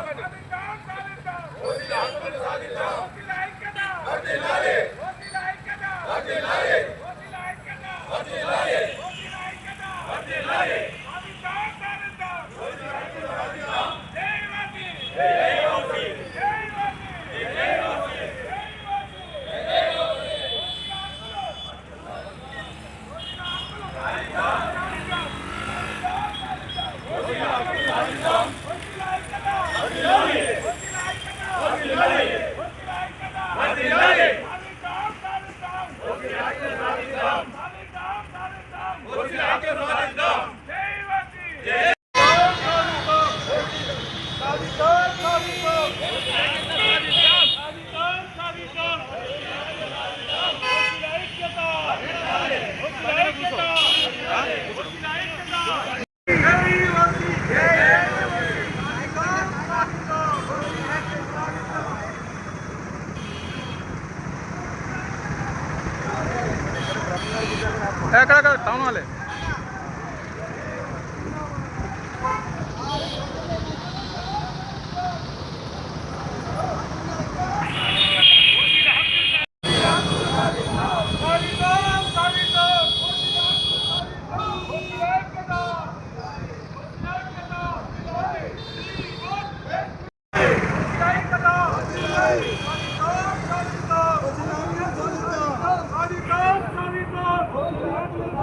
Amen.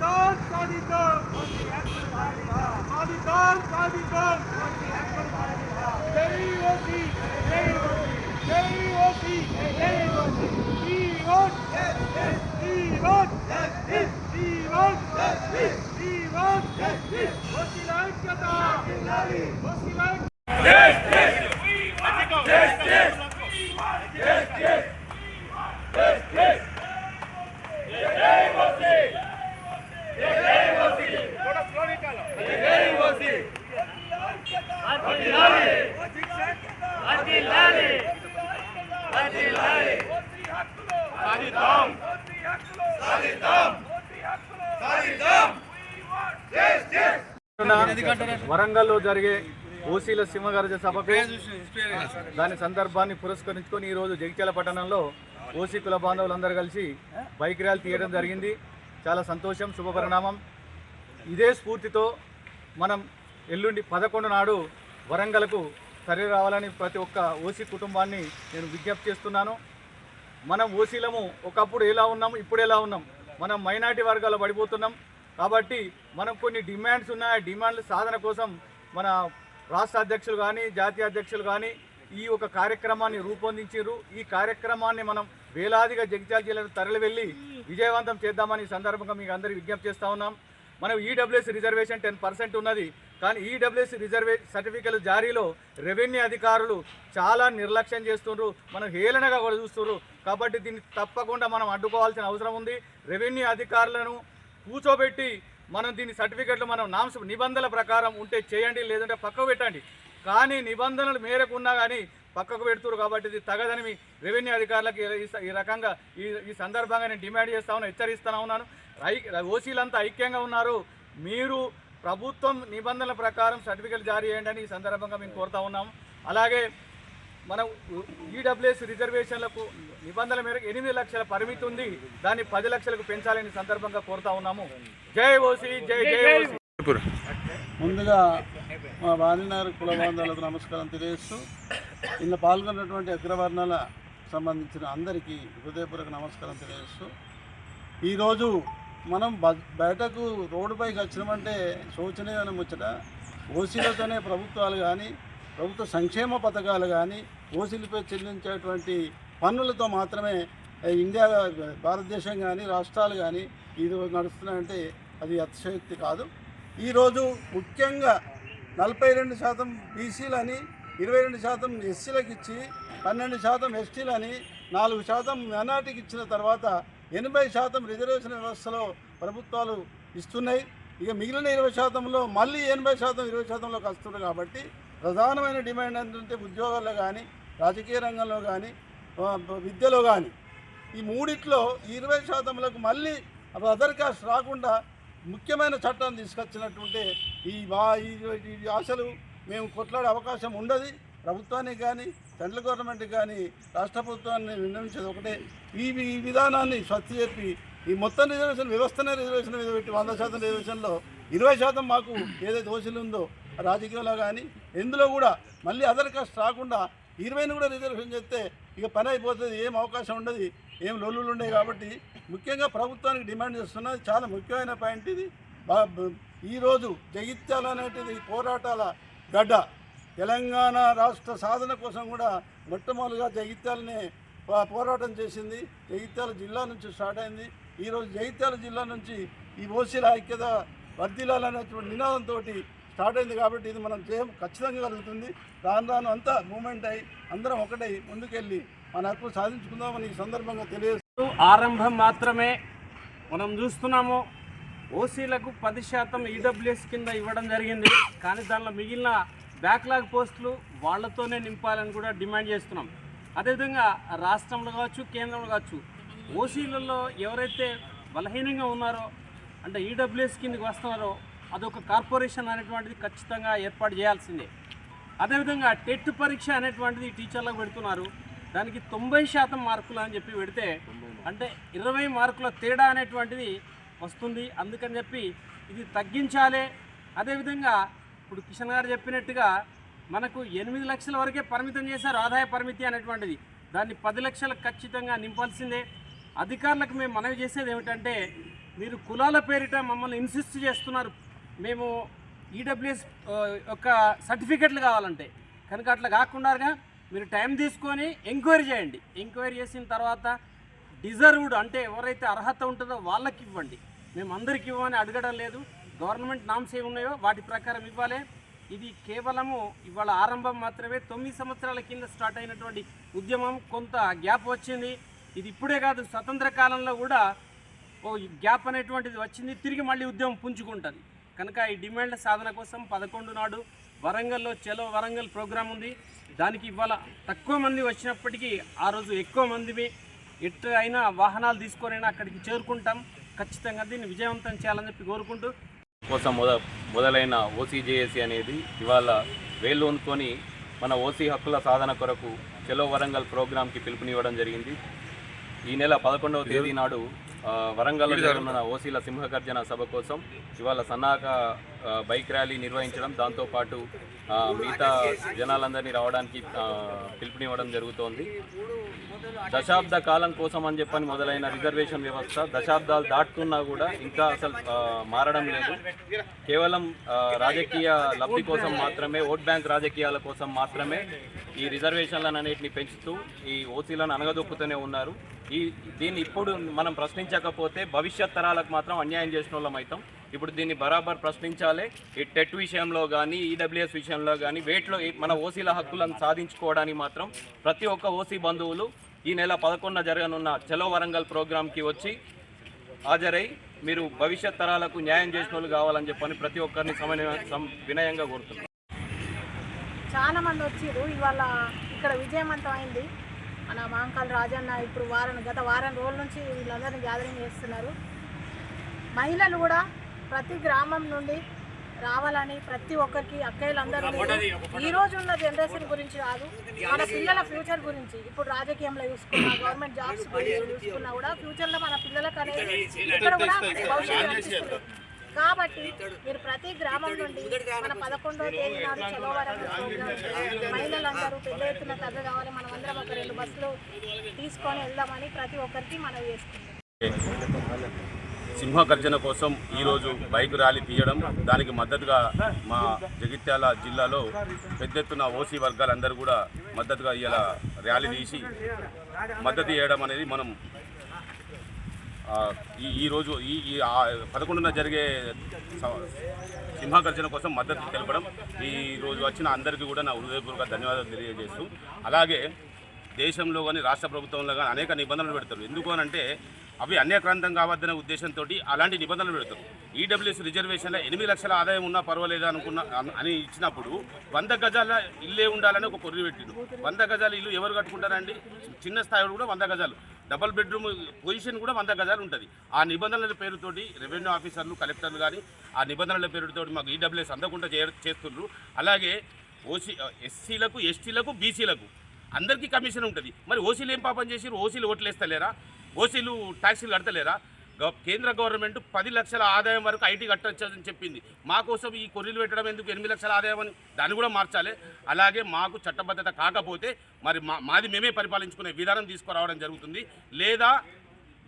Pakistan, Pakistan, Pakistan, Pakistan, Jai Hoshi, Jai Hoshi, Jai Hoshi, Jai Hoshi, Jeevan, Jeevan, Jeevan, Jeevan, Hoshi Life Kata, Hoshi Life. Yes, yes, yes, yes. వరంగల్లో జరిగే ఓసీల సింహగర్జ సభకు దాని సందర్భాన్ని పురస్కరించుకొని ఈరోజు జగిత్యాల పట్టణంలో OC కుల బాంధవులందరూ కలిసి బైక్ ర్యాలీ తీయడం జరిగింది. చాలా సంతోషం శుభపరిణామం. ఇదే స్ఫూర్తితో మనం ఎల్లుండి పదకొండు నాడు వరంగల్కు తరలి రావాలని ప్రతి ఒక్క ఓసీ కుటుంబాన్ని నేను విజ్ఞప్తి చేస్తున్నాను. మనం ఓసీలము ఒకప్పుడు ఎలా ఉన్నాం ఇప్పుడు ఎలా ఉన్నాం? మనం మైనార్టీ వర్గాలు పడిపోతున్నాం. కాబట్టి మనకు కొన్ని డిమాండ్స్ ఉన్నాయి. ఆ డిమాండ్ల సాధన కోసం మన రాష్ట్ర అధ్యక్షులు కానీ జాతీయ అధ్యక్షులు కానీ ఈ ఒక కార్యక్రమాన్ని రూపొందించారు ఈ కార్యక్రమాన్ని మనం వేలాదిగా జగిత్యాల జిల్లాకు తరలి వెళ్ళి విజయవంతం చేద్దామని సందర్భంగా మీకు అందరికీ విజ్ఞప్తి చేస్తూ ఉన్నాం. మనం ఈడబ్ల్యూఎస్ రిజర్వేషన్ టెన్ పర్సెంట్ ఉన్నది. కానీ ఈడబ్ల్యూఎస్ రిజర్వే సర్టిఫికెట్ జారీలో రెవెన్యూ అధికారులు చాలా నిర్లక్ష్యం చేస్తున్నారు మనం హేళనగా కూడా చూస్తున్నారు కాబట్టి దీన్ని తప్పకుండా మనం అడ్డుకోవాల్సిన అవసరం ఉంది. రెవెన్యూ అధికారులను కూర్చోబెట్టి మనం దీని సర్టిఫికెట్లు మనం నామ్స్ నిబంధనల ప్రకారం ఉంటే చేయండి లేదంటే పక్కకు పెట్టండి. కానీ నిబంధనలు మేరకు ఉన్నా కానీ పక్కకు పెడుతురు కాబట్టి ఇది తగదని మీ రెవెన్యూ అధికారులకు ఈ- రకంగా ఈ ఈ సందర్భంగా నేను డిమాండ్ చేస్తా ఉన్నాను హెచ్చరిస్తా ఉన్నాను. ఓసీలంతా ఐక్యంగా ఉన్నారు. మీరు ప్రభుత్వం నిబంధనల ప్రకారం సర్టిఫికెట్ జారీ చేయండి అని ఈ సందర్భంగా మేము కోరుతా ఉన్నాము. అలాగే మనం ఈడబ్ల్యూఎస్ రిజర్వేషన్లకు నిబంధనల మేరకు ఎనిమిది లక్షల పరిమితి ఉంది. దాన్ని పది లక్షలకు పెంచాలని సందర్భంగా కోరుతా ఉన్నాము. జై ఓసీ జై జై ఓసీ. ముందుగా మా వాణినగర్ కుల బాంధవులకు నమస్కారం తెలియజేస్తూ ఇందులో పాల్గొన్నటువంటి అగ్రవర్ణాల సంబంధించిన అందరికీ హృదయపూర్వక నమస్కారం తెలియజేస్తూ ఈరోజు మనం బ- బయటకు రోడ్డుపైకి వచ్చినామంటే శోచనీయమైన ముచ్చట. ఓసీలతోనే ప్రభుత్వాలు కానీ ప్రభుత్వ సంక్షేమ పథకాలు కానీ ఓసీలపై చెల్లించేటువంటి పన్నులతో మాత్రమే ఇండియా భారతదేశం కానీ రాష్ట్రాలు కానీ ఇది నడుస్తున్నాయంటే అది అతిశయోక్తి కాదు. ఈరోజు ముఖ్యంగా నలభై రెండు శాతం బీసీలని ఇరవై రెండు శాతం ఎస్సీలకు ఇచ్చి పన్నెండు శాతం ఎస్టీలని నాలుగు శాతం మైనార్టీకి ఇచ్చిన తర్వాత ఎనభై శాతం రిజర్వేషన్ వ్యవస్థలో ప్రభుత్వాలు ఇస్తున్నాయి. ఇక మిగిలిన ఇరవై శాతంలో మళ్ళీ ఎనభై శాతం ఇరవై శాతంలోకి వస్తుంది కాబట్టి ప్రధానమైన డిమాండ్ ఏంటంటే ఉద్యోగాల్లో కానీ రాజకీయ రంగంలో కానీ విద్యలో కానీ ఈ మూడిట్లో ఇరవై శాతంలకు మళ్ళీ అదర్ కాస్ట్ రాకుండా ముఖ్యమైన చట్టాన్ని తీసుకొచ్చినటువంటి ఈ వా ఈ- ఈ ఆశలు మేము కొట్లాడే అవకాశం ఉండదు. ప్రభుత్వానికి కానీ సెంట్రల్ గవర్నమెంట్కి కానీ రాష్ట్ర ప్రభుత్వాన్ని విన్నవించేది ఒకటే. ఈ ఈ విధానాన్ని స్వచ్ఛ చెప్పి ఈ మొత్తం రిజర్వేషన్ వ్యవస్థనే రిజర్వేషన్ మీద పెట్టి వంద శాతం రిజర్వేషన్లో ఇరవై శాతం మాకు ఏదైతే దోషులు ఉందో రాజకీయంలో కానీ ఎందులో కూడా మళ్ళీ అదర్ కాస్ట్ రాకుండా ఇరవైని కూడా రిజర్వేషన్ చేస్తే ఇక పని అయిపోతుంది ఏం అవకాశం ఉండదు ఏం లొల్లులు ఉండేవి కాబట్టి ముఖ్యంగా ప్రభుత్వానికి డిమాండ్ చేస్తున్నది చాలా ముఖ్యమైన పాయింట్ ఇది. బా- ఈరోజు జగిత్యాల అనేటిది పోరాటాల గడ్డ. తెలంగాణ రాష్ట్ర సాధన కోసం కూడా మొట్టమొదటిగా జగిత్యాలనే పోరాటం చేసింది. జగిత్యాల జిల్లా నుంచి స్టార్ట్ అయింది. ఈరోజు జగిత్యాల జిల్లా నుంచి ఈ ఓసీల ఐక్యత వర్ధిల్లాలనేటువంటి నినాదంతో స్టార్ట్ అయింది కాబట్టి ఇది మనం చేయం ఖచ్చితంగా కలుగుతుంది రాను రాను అంతా మూమెంట్ అయ్యి అందరం ఒకటై ముందుకెళ్ళి మన హక్కులు సాధించుకుందామని ఈ సందర్భంగా తెలియజేస్తూ ఆరంభం మాత్రమే మనం చూస్తున్నాము. ఓసీలకు పది శాతం ఈడబ్ల్యూఎస్ కింద ఇవ్వడం జరిగింది. కానీ దానిలో మిగిలిన బ్యాక్లాగ్ పోస్టులు వాళ్ళతోనే నింపాలని కూడా డిమాండ్ చేస్తున్నాం. అదేవిధంగా రాష్ట్రంలో కావచ్చు కేంద్రంలో కావచ్చు ఓసీలలో ఎవరైతే బలహీనంగా ఉన్నారో అంటే ఈడబ్ల్యూఎస్ కిందకి వస్తున్నారో అదొక కార్పొరేషన్ అనేటువంటిది ఖచ్చితంగా ఏర్పాటు చేయాల్సిందే. అదేవిధంగా టెట్ పరీక్ష అనేటువంటిది టీచర్లకు పెడుతున్నారు. దానికి తొంభై శాతం మార్కులు అని చెప్పి పెడితే అంటే ఇరవై మార్కుల తేడా అనేటువంటిది వస్తుంది. అందుకని చెప్పి ఇది తగ్గించాలి. అదేవిధంగా ఇప్పుడు కిషన్ గారు చెప్పినట్టుగా మనకు ఎనిమిది లక్షల వరకే పరిమితం చేశారు ఆదాయ పరిమితి అనేటువంటిది. దాన్ని పది లక్షలకు ఖచ్చితంగా నింపాల్సిందే. అధికారులకు మేము మనవి చేసేది ఏమిటంటే మీరు కులాల పేరిట మమ్మల్ని ఇన్సిస్ట్ చేస్తున్నారు. మేము ఈడబ్ల్యూఎస్ యొక్క సర్టిఫికెట్లు కావాలంటే. కనుక అట్లా కాకుండా మీరు టైం తీసుకొని ఎంక్వైరీ చేయండి. ఎంక్వైరీ చేసిన తర్వాత డిజర్వ్డ్ అంటే ఎవరైతే అర్హత ఉంటుందో వాళ్ళకి ఇవ్వండి. మేము అందరికి ఇవ్వమని అడగడం లేదు. గవర్నమెంట్ నామ్స్ ఏమి ఉన్నాయో వాటి ప్రకారం ఇవ్వాలి. ఇది కేవలము ఇవాళ ఆరంభం మాత్రమే. తొమ్మిది సంవత్సరాల కింద స్టార్ట్ అయినటువంటి ఉద్యమం. కొంత గ్యాప్ వచ్చింది. ఇది ఇప్పుడే కాదు స్వతంత్ర కాలంలో కూడా ఓ గ్యాప్ అనేటువంటిది వచ్చింది. తిరిగి మళ్ళీ ఉద్యమం పుంజుకుంటుంది. కనుక ఈ డిమాండ్ల సాధన కోసం పదకొండు నాడు వరంగల్లో చలో వరంగల్ ప్రోగ్రాం ఉంది. దానికి ఇవాళ తక్కువ మంది వచ్చినప్పటికీ ఆ రోజు ఎక్కువ మంది ఎటు అయినా వాహనాలు తీసుకొనైనా అక్కడికి చేరుకుంటాం. ఖచ్చితంగా దీన్ని విజయవంతం చేయాలని చెప్పి కోరుకుంటూ కోసం మొద మొదలైన ఓసీజేఏసీ అనేది ఇవాళ వేళ్ళూనుకొని మన ఓసీ హక్కుల సాధన కొరకు చెలో వరంగల్ ప్రోగ్రాంకి పిలుపునివ్వడం జరిగింది. ఈ నెల పదకొండవ తేదీ నాడు వరంగల్లో జరుగుతున్న ఓసీల సింహగర్జన సభ కోసం ఇవాళ సన్నాహక బైక్ ర్యాలీ నిర్వహించడం. దాంతోపాటు మిగతా జనాలందరినీ రావడానికి పిలుపునివ్వడం జరుగుతోంది. దశాబ్ద కాలం కోసం అని చెప్పని మొదలైన రిజర్వేషన్ వ్యవస్థ దశాబ్దాలు దాటుతున్నా కూడా ఇంకా అసలు మారడం లేదు. కేవలం రాజకీయ లబ్ధి కోసం మాత్రమే ఓట్ బ్యాంక్ రాజకీయాల కోసం మాత్రమే ఈ రిజర్వేషన్లను అన్నిటిని పెంచుతూ ఈ ఓసీలను అనగదొక్కుతూనే ఉన్నారు. ఈ దీన్ని ఇప్పుడు మనం ప్రశ్నించకపోతే భవిష్యత్ తరాలకు మాత్రం అన్యాయం చేసిన వాళ్ళం అవుతాం. ఇప్పుడు దీన్ని బరాబర్ ప్రశ్నించాలి. ఈ టెట్ విషయంలో కానీ ఈడబ్ల్యూఎస్ విషయంలో కానీ వేట్లో మన ఓసీల హక్కులను సాధించుకోవడానికి మాత్రం ప్రతి ఒక్క ఓసీ బంధువులు ఈ నెల పదకొండున జరగనున్న చలో వరంగల్ ప్రోగ్రాంకి వచ్చి హాజరై మీరు భవిష్యత్ తరాలకు న్యాయం చేసిన వాళ్ళు కావాలని చెప్పని ప్రతి ఒక్కరిని సమన్వయ వినయంగా కోరుతున్నాను చాలా మంది వచ్చారు ఇవాళ ఇక్కడ విజయవంతం అయింది మన మాంకాల్ రాజన్న ఇప్పుడు వారం గత వారం రోజుల నుంచి వీళ్ళందరినీ గ్యాదరింగ్ చేస్తున్నారు. మహిళలు కూడా ప్రతి గ్రామం నుండి రావాలని ప్రతి ఒక్కరికి అక్కయ్యలందరూ ఈ రోజు ఉన్న జనరేషన్ గురించి కాదు మన పిల్లల ఫ్యూచర్ గురించి. ఇప్పుడు రాజకీయంలో చూసుకున్నా గవర్నమెంట్ జాబ్స్ గురించి చూసుకున్నా కూడా ఫ్యూచర్లో మన పిల్లలకు అనేది ఇక్కడ కూడా భవిష్యత్తు కాబట్టి మీరు ప్రతి గ్రామం నుండి మన పదకొండవ తేదీ నాడు చదవరం మహిళలందరూ పెద్ద ఎత్తున తగ్గ కావాలి. మనం అందరం ఒక రెండు బస్సులు తీసుకొని వెళ్దామని ప్రతి ఒక్కరికి మనం చేసుకుంటాం సింహగర్జన కోసం ఈరోజు బైక్ ర్యాలీ తీయడం దానికి మద్దతుగా మా జగిత్యాల జిల్లాలో పెద్ద ఎత్తున ఓసీ వర్గాలందరూ కూడా మద్దతుగా ఇలా ర్యాలీ తీసి మద్దతు చేయడం అనేది మనం ఈ ఈరోజు ఈ ఈ పదకొండున జరిగే స- కోసం మద్దతు తెలపడం ఈ రోజు వచ్చిన అందరికీ కూడా నా హృదయపూర్వక ధన్యవాదాలు తెలియజేస్తూ అలాగే దేశంలో కానీ రాష్ట్ర ప్రభుత్వంలో కానీ అనేక నిబంధనలు పెడతారు. ఎందుకు అంటే అవి అన్యక్రాంతం కావద్దనే ఉద్దేశంతో అలాంటి నిబంధనలు పెడతారు. ఈడబ్ల్యూఎస్ రిజర్వేషన్లో ఎనిమిది లక్షల ఆదాయం ఉన్నా పర్వాలేదు అనుకున్న అని ఇచ్చినప్పుడు వంద గజాల ఇల్లే ఉండాలని ఒక కొర్రి పెట్టిండు. వంద గజాల ఇల్లు ఎవరు కట్టుకుంటారండి? చిన్న స్థాయిలో కూడా వంద గజాలు. డబల్ బెడ్రూమ్ పొజిషన్ కూడా వంద గజాలు ఉంటుంది. ఆ నిబంధనల పేరుతోటి రెవెన్యూ ఆఫీసర్లు కలెక్టర్లు కానీ ఆ నిబంధనల పేరుతోటి మాకు ఈడబ్ల్యూఎస్ అందకుండా చే చేస్తున్నారు అలాగే ఓసీ ఎస్సీలకు ఎస్టీలకు బీసీలకు అందరికీ కమిషన్ ఉంటుంది. మరి ఓసీలు ఏం పాపం చేసి ఓసీలు ఓట్లేస్తలేరా? ఓసీలు ట్యాక్సీలు కడతలేరా? కేంద్ర గవర్నమెంట్ పది లక్షల ఆదాయం వరకు ఐటీ కట్టొచ్చని చెప్పింది. మా కోసం ఈ కొర్రీలు పెట్టడం ఎందుకు ఎనిమిది లక్షల ఆదాయం అని దాన్ని కూడా మార్చాలి. అలాగే మాకు చట్టబద్ధత కాకపోతే మరి మా మాది మేమే పరిపాలించుకునే విధానం తీసుకురావడం జరుగుతుంది. లేదా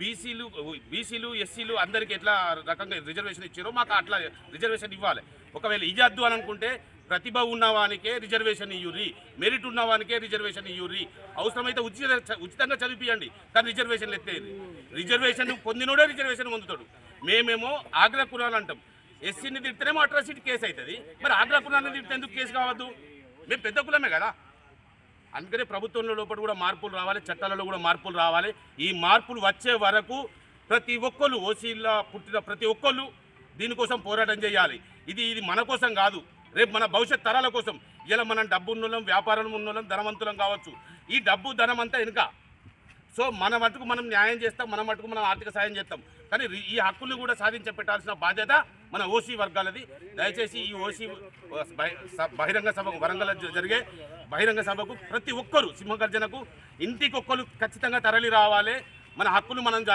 బీసీలు బీసీలు ఎస్సీలు అందరికీ ఎట్లా రకంగా రిజర్వేషన్ ఇచ్చారో మాకు అట్లా రిజర్వేషన్ ఇవ్వాలి. ఒకవేళ ఇజద్దు అనుకుంటే ప్రతిభ ఉన్నవానికే రిజర్వేషన్ ఇయ్యుర్రి మెరిట్ ఉన్నవానికే రిజర్వేషన్ ఇయ్యుర్రి. అవసరమైతే ఉచిత ఉచితంగా చదివిపియండి కానీ రిజర్వేషన్లు ఎత్తేది. రిజర్వేషన్ పొందినోడే రిజర్వేషన్ పొందుతాడు. మేమేమో ఆగ్రా కులాలు అంటాం. ఎస్సీని తిడితేనేమో అట్రాసిటీ కేసు అవుతుంది మరి ఆగ్రా కులాన్ని తిడితే ఎందుకు కేసు కావద్దు? మేము పెద్ద కులమే కదా. అందుకనే ప్రభుత్వంలో లోపల కూడా మార్పులు రావాలి చట్టాలలో కూడా మార్పులు రావాలి. ఈ మార్పులు వచ్చే వరకు ప్రతి ఒక్కరు ఓసీల్లో పుట్టిన ప్రతి ఒక్కళ్ళు దీనికోసం పోరాటం చేయాలి. ఇది ఇది మన కోసం కాదు. రేపు మన భవిష్యత్ తరాల కోసం ఇలా మనం డబ్బు ఉన్నోళ్ళం వ్యాపారం ఉన్నోళ్ళం ధనవంతులం కావచ్చు. ఈ డబ్బు ధనం అంతా వెనుక. సో మన మటుకు మనం న్యాయం చేస్తాం మన మటుకు మనం ఆర్థిక సాయం చేస్తాం. కానీ ఈ హక్కులు కూడా సాధించ పెట్టాల్సిన బాధ్యత మన ఓసీ వర్గాలది. దయచేసి ఈ ఓసీ బహిరంగ సభకు వరంగల్ జరిగే బహిరంగ సభకు ప్రతి ఒక్కరు సింహగర్జనకు ఇంటికొక్కరు ఖచ్చితంగా తరలి రావాలి. మన హక్కులు మనం